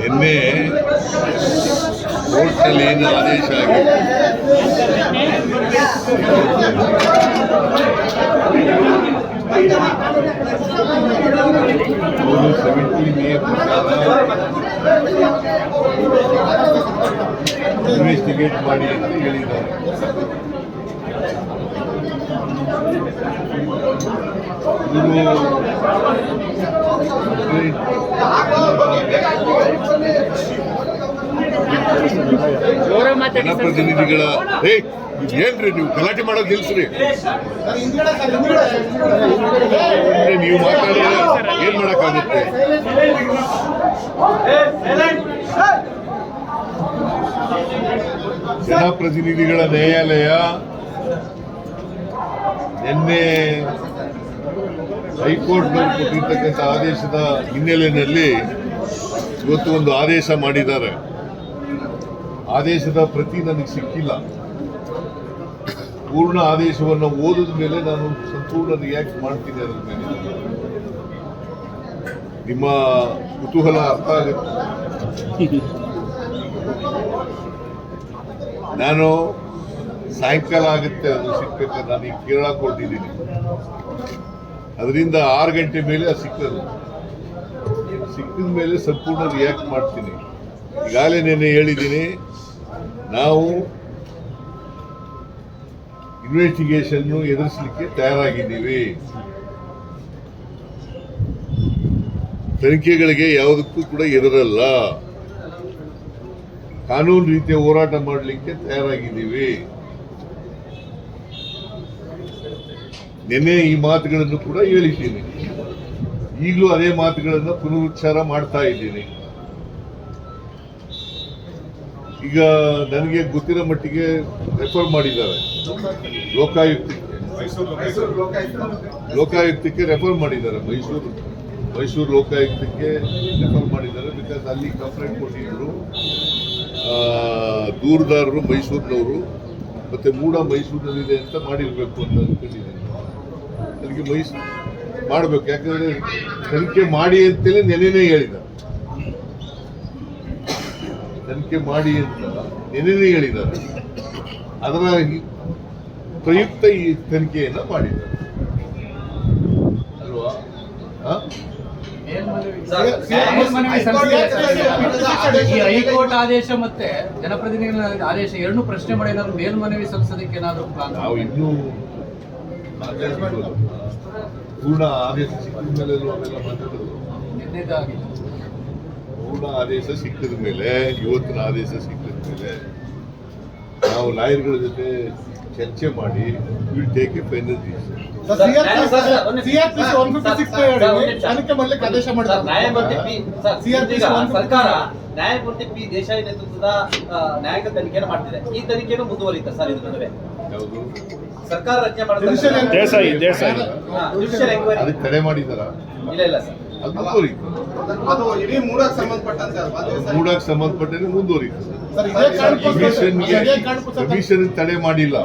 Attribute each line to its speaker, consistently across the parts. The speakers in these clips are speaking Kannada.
Speaker 1: ನಿನ್ನೆ ಕೋರ್ಟ್ನಲ್ಲಿ ಏನು ಆದೇಶ ಇನ್ವೆಸ್ಟಿಗೇಟ್ ಮಾಡಿ ಅಂತ ಹೇಳಿದ್ದಾರೆ ಜನಪ್ರತಿನಿಧಿಗಳ ಏನ್ರಿ ನೀವು ಗಲಾಟೆ ಮಾಡೋದು ನಿಲ್ಸ್ರಿ. ನೀವು ಮಾತಾಡಿ ಏನ್ ಮಾಡಕ್ಕಾಗುತ್ತೆ? ಜನಪ್ರತಿನಿಧಿಗಳ ನ್ಯಾಯಾಲಯ ನಿನ್ನೆ ಹೈಕೋರ್ಟ್ನವರು ಕೊಟ್ಟಿರ್ತಕ್ಕಂಥ ಆದೇಶದ ಹಿನ್ನೆಲೆಯಲ್ಲಿ ಇವತ್ತು ಒಂದು ಆದೇಶ ಮಾಡಿದ್ದಾರೆ. ಆದೇಶದ ಪ್ರತಿ ನನಗೆ ಸಿಕ್ಕಿಲ್ಲ. ಪೂರ್ಣ ಆದೇಶವನ್ನು ಓದಿದ ಮೇಲೆ ನಾನು ಸಂಪೂರ್ಣ ರಿಯಾಕ್ಟ್ ಮಾಡ್ತೀನಿ ಅದರ ಮೇಲೆ. ನಿಮ್ಮ ಕುತೂಹಲ ಅರ್ಥ ಆಗುತ್ತೆ. ನಾನು ಸಾಯಂಕಾಲ ಆಗುತ್ತೆ ಅದು ಸಿಕ್ಕಕ್ಕೆ ನಾನು ಈಗ ಕೇರಳ ಕೊಟ್ಟಿದ್ದೀನಿ. ಅದರಿಂದ ಆರು ಗಂಟೆ ಮೇಲೆ ಅದು ಸಿಕ್ಕದು ಸಿಕ್ಕಿದ ಮೇಲೆ ಸಂಪೂರ್ಣ ರಿಯಾಕ್ಟ್ ಮಾಡ್ತೀನಿ. ಈಗಾಗಲೇ ನಿನ್ನೆ ಹೇಳಿದ್ದೀನಿ, ನಾವು ಇನ್ವೆಸ್ಟಿಗೇಷನ್ನು ಎದುರಿಸಲಿಕ್ಕೆ ತಯಾರಾಗಿದ್ದೀವಿ. ತನಿಖೆಗಳಿಗೆ ಯಾವುದಕ್ಕೂ ಕೂಡ ಎದುರಲ್ಲ ಕಾನೂನು ರೀತಿಯ ಹೋರಾಟ ಮಾಡಲಿಕ್ಕೆ ತಯಾರಾಗಿದ್ದೀವಿ. ನಿನ್ನೆ ಈ ಮಾತುಗಳನ್ನು ಕೂಡ ಹೇಳಿದ್ದೀನಿ. ಈಗಲೂ ಅದೇ ಮಾತುಗಳನ್ನು ಪುನರುಚ್ಚಾರ ಮಾಡ್ತಾ ಇದ್ದೀನಿ. ಈಗ ನನಗೆ ಗೊತ್ತಿರೋ ಮಟ್ಟಿಗೆ ರೆಫರ್ ಮಾಡಿದ್ದಾರೆ. ಲೋಕಾಯುಕ್ತಕ್ಕೆ. ಲೋಕಾಯುಕ್ತಕ್ಕೆ ರೆಫರ್ ಮಾಡಿದ್ದಾರೆ. ಮೈಸೂರು ಮೈಸೂರು ಲೋಕಾಯುಕ್ತಕ್ಕೆ ರೆಫರ್ ಮಾಡಿದ್ದಾರೆ ಬಿಕಾಸ್ ಅಲ್ಲಿ ಕಂಪ್ಲೇಂಟ್ ಕೊಟ್ಟಿದ್ದರು ದೂರದಾರರು ಮೈಸೂರಿನವರು. ಮತ್ತೆ ಮೂಡ ಮೈಸೂರಿನಲ್ಲಿದೆ ಅಂತ ಮಾಡಿರಬೇಕು ಅಂತ ಅನ್ಕೊಂಡಿದ್ದೀನಿ. ನನಗೆ ಮೈಸೂರು ಮಾಡಬೇಕು. ಯಾಕಂದ್ರೆ ತನಿಖೆ ಮಾಡಿ ಅಂತೇಳಿ ನೆನೆನೇ ಹೇಳಿದ ತನಿಖೆ ಮಾಡಿ ಅಂತ ನೆನೆನೇ ಹೇಳಿದ್ದಾರೆ. ಅದರ ಪ್ರಯುಕ್ತ ಈ ತನಿಖೆಯನ್ನ ಮಾಡಿದ್ದಾರೆ. ಅಲ್ವಾ?
Speaker 2: ಈ ಹೈಕೋರ್ಟ್ ಆದೇಶ ಮತ್ತೆ ಜನಪ್ರತಿನಿಧಿಗಳ ಆದೇಶ ಎರಡು ಪ್ರಶ್ನೆ ಮಾಡಿ ಏನಾದ್ರು ಮೇಲ್ಮನವಿ ಸಲ್ಲಿಸೋದಕ್ಕೆ ಏನಾದ್ರು ಪ್ಲಾನ್
Speaker 1: ನಾವು ಇನ್ನೂ. ಪೂರ್ಣ ಆದೇಶ ಸಿಕ್ಕಿದ ಮೇಲೆ ಅವೆಲ್ಲ ಮಾತಾಡೋದು
Speaker 2: ನಿನ್ನೆದಾಗಿತ್ತು
Speaker 1: ಪೂರ್ಣ ಆದೇಶ ಸಿಕ್ಕಿದ ಮೇಲೆ ಇವತ್ತಿನ ಆದೇಶ ಸಿಕ್ಕಿದ ಮೇಲೆ ನಾವು ಲಾಯರ್ಗಳ ಜೊತೆ ಚರ್ಚೆ ಮಾಡಿ will take a final decision
Speaker 3: CrPC one fifty six ತನಿಖೆ ಮಾಡ್ಲಿಕ್ಕೆ ಆದೇಶ
Speaker 4: ಸರ್, ನ್ಯಾಯಮೂರ್ತಿ ಪಿ ಸರ್,
Speaker 3: CRPC
Speaker 4: ಈಗ
Speaker 3: 156
Speaker 4: ಸರ್ಕಾರ ನ್ಯಾಯಮೂರ್ತಿ ಪಿ ದೇಸಾಯಿ ನೇತೃತ್ವದ ನ್ಯಾಯಾಂಗ ತನಿಖೆಯನ್ನು ಮಾಡ್ತಿದೆ. ಈ ತನಿಖೆಯನ್ನು ಮುಂದುವರಿಯುತ್ತೆ ಸರ್ ಇದ್ರ ನಡುವೆ. ಸರ್ಕಾರ ರಚನೆ ಮಾಡ್ತಾರೆ
Speaker 3: ದೇಸಾಯಿ,
Speaker 5: ದೇಸಾಯಿ.
Speaker 4: ಜುಡಿಷಿಯಲ್ ಎಂಕ್ವೈರಿ
Speaker 1: ಅದಕ್ಕೆ ತಡೆ ಮಾಡಿದಾರ?
Speaker 4: ಇಲ್ಲ ಇಲ್ಲ ಸರ್
Speaker 1: ಅದು ಮುಂದುವರಿತು.
Speaker 6: ಅದು ಇಡೀ ಮೂಡಕ್ಕೆ ಸಂಬಂಧಪಟ್ಟಂತೆ ಅಲ್ವಾ?
Speaker 1: ಮೂಡಕ್ಕೆ ಸಂಬಂಧಪಟ್ಟಂತೆ ಮುಂದುವರಿತು.
Speaker 3: ಸರ್ ಇದೇ ಕಾರಣಕ್ಕೋಸ್ಕರ
Speaker 1: ಕಮಿಷನ್ ತಡೆ ಮಾಡಿಲ್ಲ.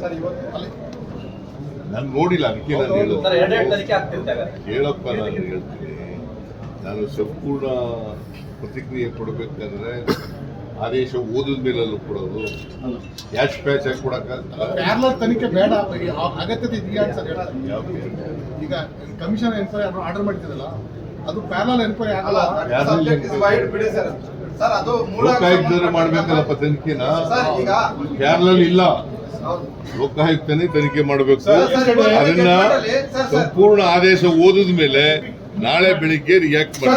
Speaker 6: ಸರ್ ಇವತ್ತು ಅಲ್ಲಿ
Speaker 1: ನಾನು ನೋಡಿಲ್ಲ ಅದಕ್ಕೆ ನಾನು ಹೇಳೋದು ಹೇಳಪ್ಪ ನಾನು ಹೇಳ್ತೀನಿ. ನಾನು ಸಂಪೂರ್ಣ ಪ್ರತಿಕ್ರಿಯೆ ಕೊಡಬೇಕಾದ್ರೆ ಆದೇಶ ಓದಿದ ಮೇಲಲ್ಲೂ ಕೊಡೋದು ಕ್ಯಾಶ್ ಪ್ಯಾಚ್ ಆಗಿ ಕೊಡಕ್ಕಾಗಲ್ಲ
Speaker 3: ಪ್ಯಾರಲಲ್ ತನಿಖೆ ಬೇಡ ಅಗತ್ಯತೆ ಇದೆಯಾ ಅಂತ ಸರ್? ಈಗ ಕಮಿಷನ್ ಎನ್ಕ್ವೈರಿ ಆರ್ಡರ್ ಮಾಡ್ತಿದ್ದಲ್ಲ ಅದು ಪ್ಯಾರಲಲ್ ಎನ್ಕ್ವೈರಿ ಆಗಲ್ಲ
Speaker 6: ಬಿಡಿ ಸರ್ ಸರ್ ಅದು
Speaker 1: ಲೋಕಾಯುಕ್ತರೇ ಮಾಡ್ಬೇಕಲ್ಲಪ್ಪ ತನಿಖೆನ
Speaker 6: ಸರ್ ಈಗ
Speaker 1: ಪ್ಯಾರಲಲ್ ಇಲ್ಲ. ಲೋಕಾಯುಕ್ತನೇ ತನಿಖೆ ಮಾಡಬೇಕು ಅದನ್ನ
Speaker 6: ಸರ್, ಸರ್.
Speaker 1: ಸಂಪೂರ್ಣ ಆದೇಶ ಓದಿದ ಮೇಲೆ ನಾಳೆ ಬೆಳಿಗ್ಗೆ ರಿಯಾಕ್ಟ್ ಮಾಡಿ